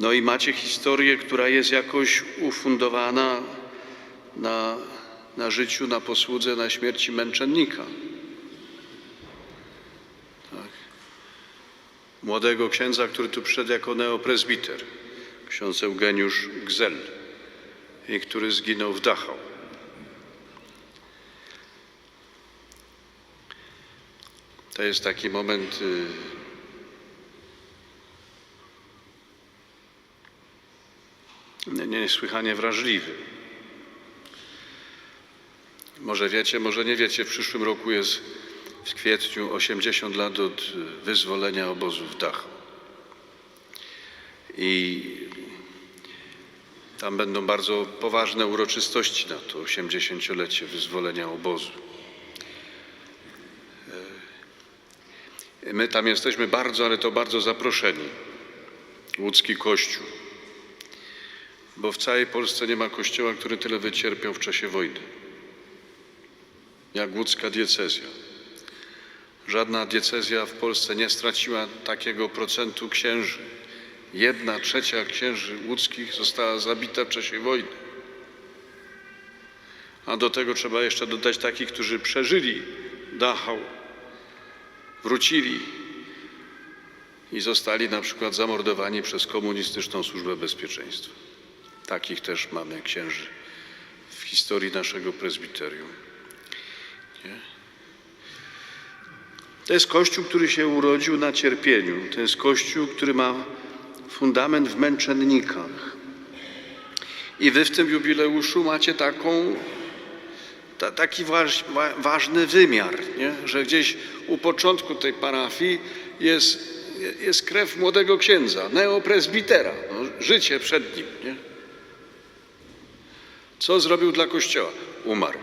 No i macie historię, która jest jakoś ufundowana na, na życiu, na posłudze, na śmierci męczennika. Tak. Młodego księdza, który tu przyszedł jako neoprezbiter, ksiądz Eugeniusz Gzel, i który zginął w Dachau. To jest taki moment. y, niesłychanie wrażliwy. Może wiecie, może nie wiecie, w przyszłym roku jest w kwietniu 80 lat od wyzwolenia obozu w Dachau. I tam będą bardzo poważne uroczystości na to 80-lecie wyzwolenia obozu. My tam jesteśmy bardzo, ale to bardzo zaproszeni. Łódzki Kościół. Bo w całej Polsce nie ma kościoła, który tyle wycierpiał w czasie wojny. Jak łódzka diecezja. Żadna diecezja w Polsce nie straciła takiego procentu księży. Jedna trzecia księży łódzkich została zabita w czasie wojny. A do tego trzeba jeszcze dodać takich, którzy przeżyli Dachau, wrócili i zostali na przykład zamordowani przez komunistyczną służbę bezpieczeństwa. Takich też mamy księży w historii naszego prezbiterium. Nie? To jest Kościół, który się urodził na cierpieniu. To jest Kościół, który ma fundament w męczennikach. I wy w tym jubileuszu macie taką, ta, taki waż, wa, ważny wymiar, nie? że gdzieś u początku tej parafii jest, jest krew młodego księdza, neoprezbitera, no, życie przed nim. Nie? Co zrobił dla Kościoła? Umarł.